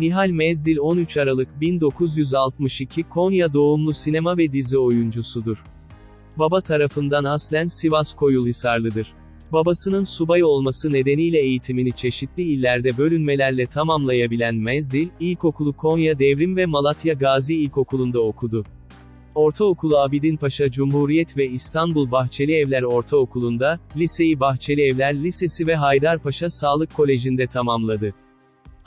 Nihal Mezzil 13 Aralık 1962 Konya doğumlu sinema ve dizi oyuncusudur. Baba tarafından aslen Sivas Koyulhisarlıdır. Babasının subay olması nedeniyle eğitimini çeşitli illerde bölünmelerle tamamlayabilen Mezzil, ilkokulu Konya Devrim ve Malatya Gazi İlkokulu'nda okudu. Ortaokulu Abidin Paşa Cumhuriyet ve İstanbul Bahçeli Evler Ortaokulu'nda, liseyi Bahçeli Evler Lisesi ve Haydarpaşa Sağlık Koleji'nde tamamladı.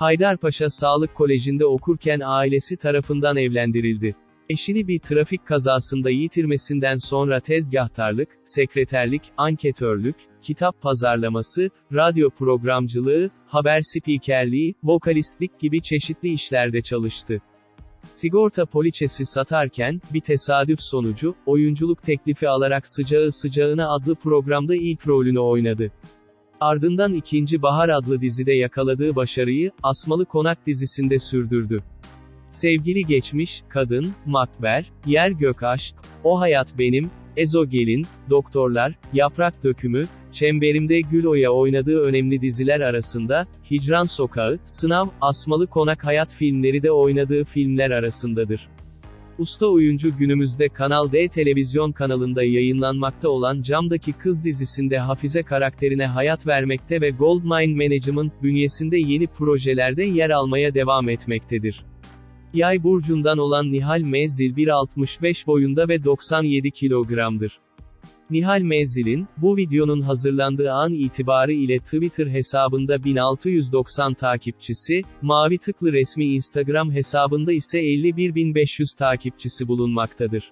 Haydarpaşa Sağlık Koleji'nde okurken ailesi tarafından evlendirildi. Eşini bir trafik kazasında yitirmesinden sonra tezgahtarlık, sekreterlik, anketörlük, kitap pazarlaması, radyo programcılığı, haber spikerliği, vokalistlik gibi çeşitli işlerde çalıştı. Sigorta poliçesi satarken, bir tesadüf sonucu, oyunculuk teklifi alarak Sıcağı Sıcağına adlı programda ilk rolünü oynadı. Ardından ikinci Bahar adlı dizide yakaladığı başarıyı, Asmalı Konak dizisinde sürdürdü. Sevgili Geçmiş, Kadın, Makber, Yer Gök Aşk, O Hayat Benim, Ezo Gelin, Doktorlar, Yaprak Dökümü, Çemberimde Gül Oya oynadığı önemli diziler arasında, Hicran Sokağı, Sınav, Asmalı Konak Hayat filmleri de oynadığı filmler arasındadır. Usta oyuncu günümüzde Kanal D televizyon kanalında yayınlanmakta olan Camdaki Kız dizisinde Hafize karakterine hayat vermekte ve Goldmine Management bünyesinde yeni projelerde yer almaya devam etmektedir. Yay burcundan olan Nihal Mezzil 1.65 boyunda ve 97 kilogramdır. Nihal Mezzil'in, bu videonun hazırlandığı an itibarı ile Twitter hesabında 1690 takipçisi, Mavi Tıklı resmi Instagram hesabında ise 51.500 takipçisi bulunmaktadır.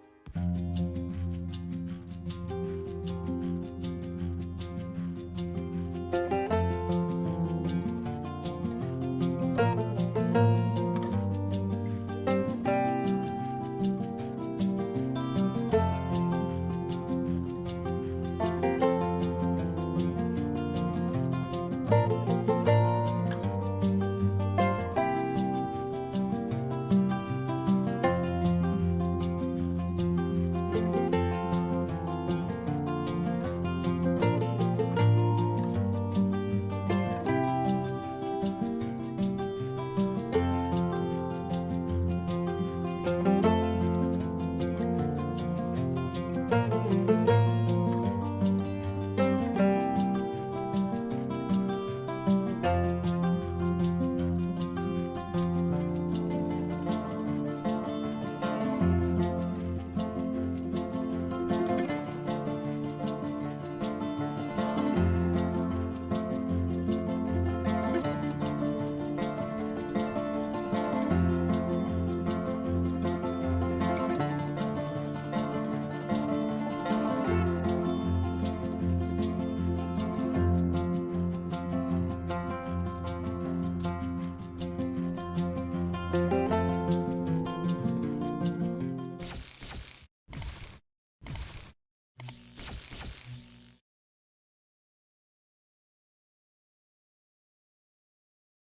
you